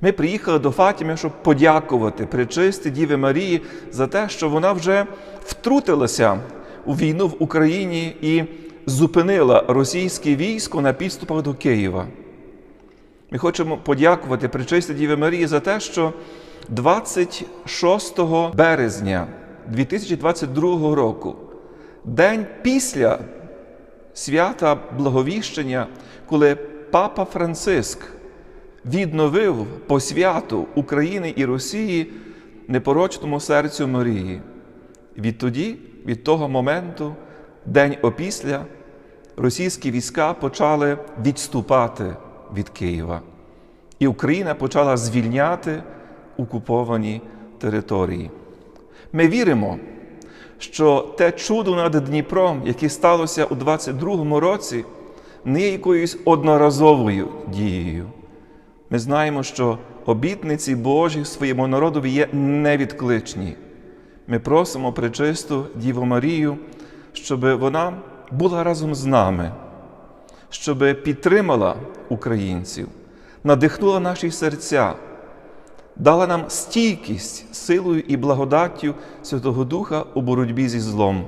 Ми приїхали до Фатіми, щоб подякувати Пречисти Діви Марії за те, що вона вже втрутилася у війну в Україні і зупинила російське військо на підступах до Києва. Ми хочемо подякувати Пречисті Діві Марії за те, що 26 березня 2022 року, день після свята Благовіщення, коли Папа Франциск відновив посвяту України і Росії непорочному серцю Марії. Відтоді, від того моменту, день опісля, російські війська почали відступати від Києва, і Україна почала звільняти окуповані території. Ми віримо, що те чудо над Дніпром, яке сталося у 22-му році, не є якоюсь одноразовою дією. Ми знаємо, що обітниці Божі своєму народові є невідкличні. Ми просимо пречисту Діву Марію, щоб вона була разом з нами, щоб підтримала українців, надихнула наші серця, дала нам стійкість силою і благодаттю Святого Духа у боротьбі зі злом.